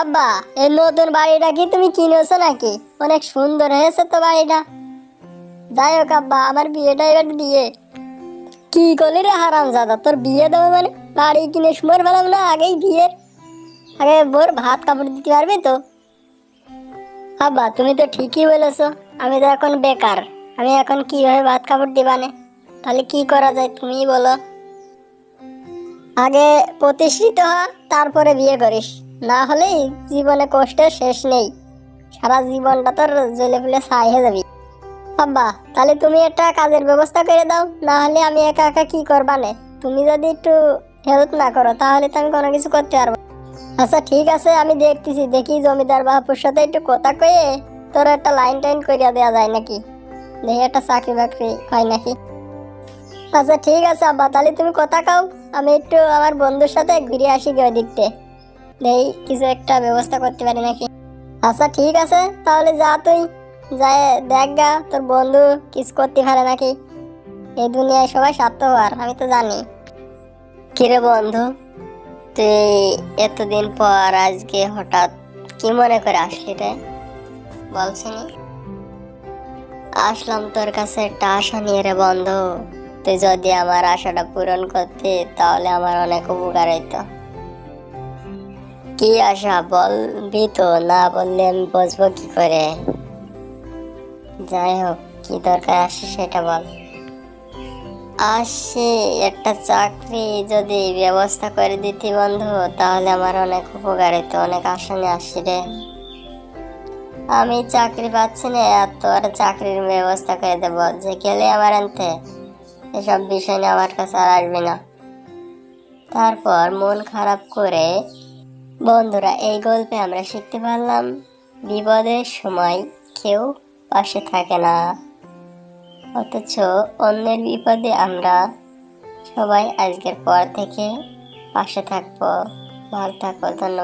আব্বা, এই নতুন বাড়িটা কি তুমি কিনেছো নাকি? অনেক সুন্দর হয়েছে তো বাড়িটা। যাই হোক আব্বা, আমার বিয়েটা এবার দিয়ে। কি করলি রে হারাম জাদা তোর বিয়ে দেবো মানে? বাড়ি কিনে সময় পেলাম না, আগেই বিয়ের। আগে বোর ভাত কাপড় দিতে পারবে তো? আব্বা, তুমি তো ঠিকই বলেছ, আমি তো এখন বেকার। আমি এখন কীভাবে ভাত কাপড় দিবানে তাহলে কি করা যায় তুমি বলো। আগে প্রতিষ্ঠিত হ, তারপরে বিয়ে করিস। না হলে জীবনে কষ্টের শেষ নেই। সারা জীবনটা তোর জ্বলে ফুলে ছাই হয়ে যাবি। আব্বা, তাহলে তুমি একটা কাজের ব্যবস্থা করে দাও, না হলে আমি একা একা কি করবা নে তুমি যদি একটু হেল্প না করো, তাহলে তো আমি কোনো কিছু করতে পারব আচ্ছা ঠিক আছে, আমি দেখতেছি, দেখি জমিদার বাপুর সাথে একটু কথা কয়ে তোর একটা লাইন টাইন করিয়া দেওয়া যায় নাকি? দেখি একটা চাকরি বাকরি হয় নাকি? আচ্ছা ঠিক আছে, আব্বা, তাহলে তুমি কথা কাও, আমি একটু আমার বন্ধুর সাথে ঘুরে আসি গিয়ে দিকতে। দেখি কিছু একটা ব্যবস্থা করতে পারি নাকি? আচ্ছা ঠিক আছে, তাহলে যা তুই। যায় দেখ গা, তোর বন্ধু কিছু করতে পারে নাকি? এই দুনিয়ায় সবাই স্বার্থপর, আমি তো জানি। কিরে বন্ধু, তুই এতদিন পর আজকে হঠাৎ কি মনে করে আসলি রে? বলছিনি? আসলাম তোর কাছে একটা আশা নিয়ে রে বন্ধু। তুই যদি আমার আশাটা পূরণ করতে, তাহলে আমার অনেক উপকার হইতো। কি আশা? বলবি তো, না বললে আমি বুঝব কি করে? যাই হোক, কি দরকার আসে সেটা বল। আসে, একটা চাকরি যদি ব্যবস্থা করে দিতি বন্ধু, তাহলে আমার অনেক উপকার হতো অনেক আশা নিয়ে আসছি রে। আমি চাকরি পাচ্ছি না, আর তোর চাকরির ব্যবস্থা করে দেবো। যে গেলে আমার আনতে, এসব বিষয় নিয়ে আমার কাছে আর আসবে না। তারপর মন খারাপ করে বন্ধুরা, এই গল্পে আমরা শিখতে পারলাম, বিপদের সময় কেউ পাশে থাকে না। অথচ অন্যের বিপদে আমরা সবাই আজকের পর থেকে পাশে থাকব। ভালো থাকব ধন্যবাদ।